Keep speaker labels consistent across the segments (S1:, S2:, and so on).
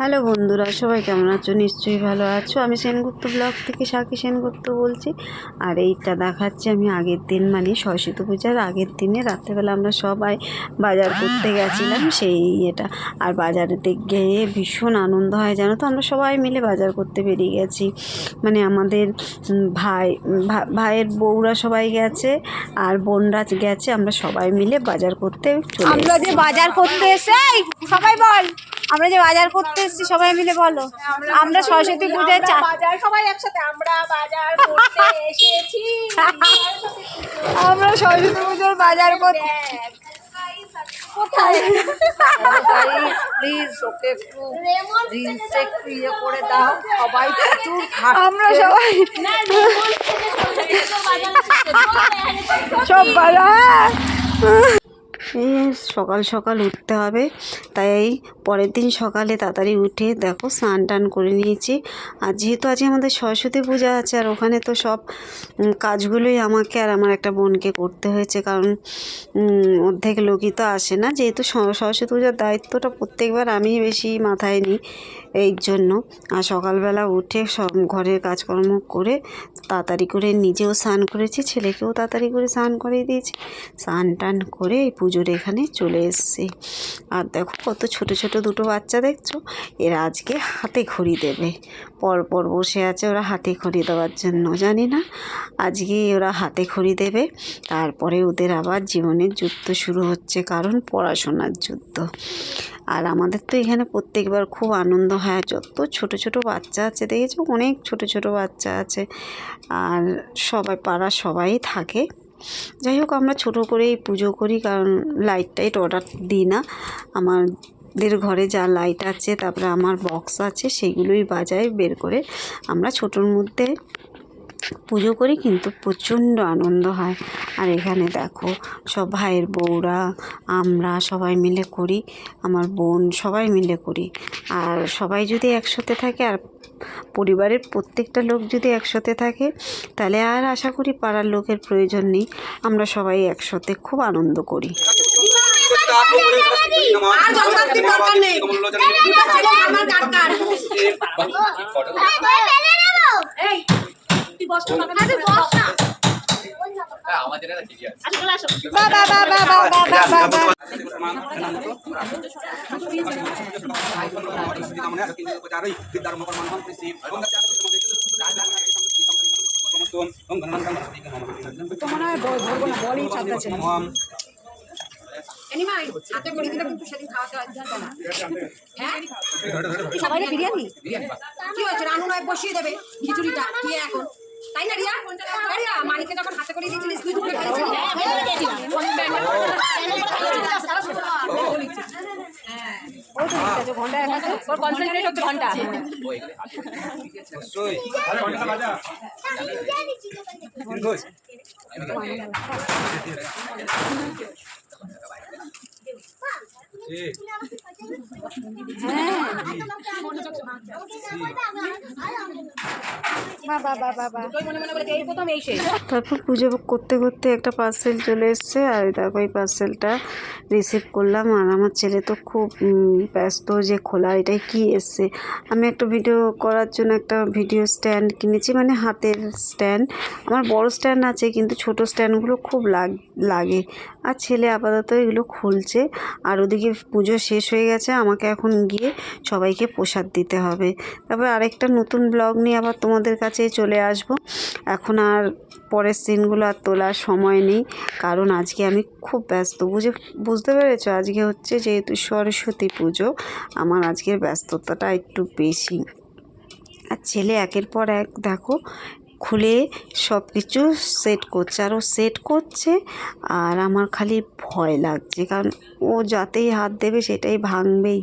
S1: Hello বন্ধুরা, সবাই কেমন আছো? নিশ্চয়ই ভালো আছো। আমি সেনগুপ্ত ব্লগ থেকে সাকি সেনগুপ্ত বলছি। আর এইটা দেখাচ্ছি আমি আগের দিন মানে সরস্বতী পূজার আগের দিনে। রাত্রেবেলা আমরা সবাই বাজার করতে গেছিলাম সেই এটা আর বাজারেতে গিয়ে ভীষণ আনন্দ হয়, জানো তো? আমরা সবাই মিলে বাজার করতে বেরিয়ে গেছি। মানে আমাদের ভাই ভাইয়ের বউরা সবাই গেছে আর বোনরা গেছে। আমরা সবাই মিলে বাজার করতে
S2: আমরা যে বাজার করতে এসে সবাই বল। আমরা যে বাজার করতে এসেছি সবাই মিলে বলো। আমরা সরস্বতী পূজায় চা
S3: বাজার সবাই একসাথে আমরা বাজার করতে এসেছি।
S2: আমরা সরস্বতী পুজোর বাজার করতে
S3: কোথায়?
S4: প্লিজ ওকে একটু রিলসে একটু ইয়ে করে দাও। সবাই প্রচুর
S2: আমরা সবাই। সব বাজার
S1: সকাল সকাল উঠতে হবে। তাই এই পরের দিন সকালে তাড়াতাড়ি উঠে দেখো স্নান টান করে নিয়েছি। আর যেহেতু আজকে আমাদের সরস্বতী পূজা আছে আর ওখানে তো সব কাজগুলোই আমাকে আর আমার একটা বোনকে করতে হয়েছে কারণ অর্ধেক লোকই তো আসে না। যেহেতু সরস্বতী পূজার দায়িত্বটা প্রত্যেকবার আমি বেশি মাথায় নিই এই জন্য। আর সকালবেলা উঠে সব ঘরের কাজকর্ম করে তাড়াতাড়ি করে নিজেও স্নান করেছি, ছেলেকেও তাড়াতাড়ি করে স্নান করিয়ে দিয়েছি। স্নান টান করে এই পুজোর এখানে চলে এসেছি। আর দেখো কত ছোট ছোট দুটো বাচ্চা দেখছ? এরা আজকে হাতে খড়ি দেবে। পর পর বসে আছে ওরা হাতে খড়ি দেওয়ার জন্য, জানি না? আজকে ওরা হাতে খড়ি দেবে। তারপরে ওদের আবার জীবনের যুদ্ধ শুরু হচ্ছে, কারণ পড়াশোনার যুদ্ধ। আর আমাদের তো এখানে প্রত্যেকবার খুব আনন্দ হয়। যত ছোট ছোট বাচ্চা আছে, দেখেছ? অনেক ছোট ছোট বাচ্চা আছে। আর সবাই, পাড়ার সবাই থাকে। যাই হোক, আমরা ছোট করেই পুজো করি, কারণ লাইট টাইট অর্ডার দিই না। আমাদের ঘরে যা লাইট আছে, তারপরে আমার বক্স আছে, সেগুলোই বাজায় বের করে আমরা ছোটোর মধ্যে পুজো করি কিন্তু প্রচণ্ড আনন্দ হয় আর এখানে দেখো সব ভাইয়ের বউরা আমরা সবাই মিলে করি আমার বোন সবাই মিলে করি আর সবাই যদি একসাথে থাকে আর পরিবারের প্রত্যেকটা লোক যদি একসাথে থাকে তাহলে আর আশা করি পাড়ার লোকের প্রয়োজন নেই আমরা সবাই একসাথে খুব আনন্দ করি
S3: আমার তুই বস না আরে বস। না
S5: আমাদের আছে।
S3: আচ্ছা চলে আসো। সবাই বিরিয়ানি? কি হয়েছে? রানু নয় বসিয়ে দেবে খিচুড়িটা। কি এখন? তাই না রিয়া? রিয়া মালিককে যখন হাতে করে দিয়েছিলিস তুই দুপুরে খাইছিলি
S2: ওর
S1: তারপর পুজো করতে করতে একটা পার্সেল চলে এসছে আর তারপর দেখো এই পার্সেলটা রিসিভ করলাম। আর আমার ছেলে তো খুব ব্যস্ত যে খোলা এটাই কি এসছে? আমি একটা ভিডিও করার জন্য একটা ভিডিও স্ট্যান্ড কিনেছি মানে হাতের স্ট্যান্ড আমার বড় স্ট্যান্ড আছে কিন্তু ছোট স্ট্যান্ডগুলো খুব লাগ লাগে। আর ছেলে আপাতত এগুলো খুলছে। আর ওদিকে পুজো শেষ হয়ে গেছে আমাকে এখন গিয়ে সবাইকে প্রসাদ দিতে হবে। তারপর আরেকটা নতুন ব্লগ নিয়ে আবার তোমাদের কাছে চলে আসব। এখন আর পরের সিনগুলো আর তোলার সময় নেই। কারণ আজকে আমি খুব ব্যস্ত। বুঝে, বুঝতে পেরেছ? আজকে হচ্ছে যেহেতু সরস্বতী পুজো, আমার আজকের ব্যস্ততাটা একটু বেশি। আর ছেলে একের পর এক, দেখো, খুলে সব কিছু সেট করছে। আর ও সেট করছে, আর আমার খালি ভয় লাগছে। কারণ ও যাতেই হাত দেবে সেটাই ভাঙবেই।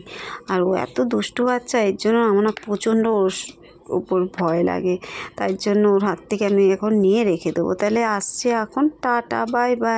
S1: আর ও এত দুষ্টু বাচ্চা, এর জন্য আমার প্রচণ্ড ওপর ভয় লাগে। তাই জন্য ওর হাত থেকে আমি এখন নিয়ে রেখে দেবো। তাহলে আসছে এখন। Tata, bye bye.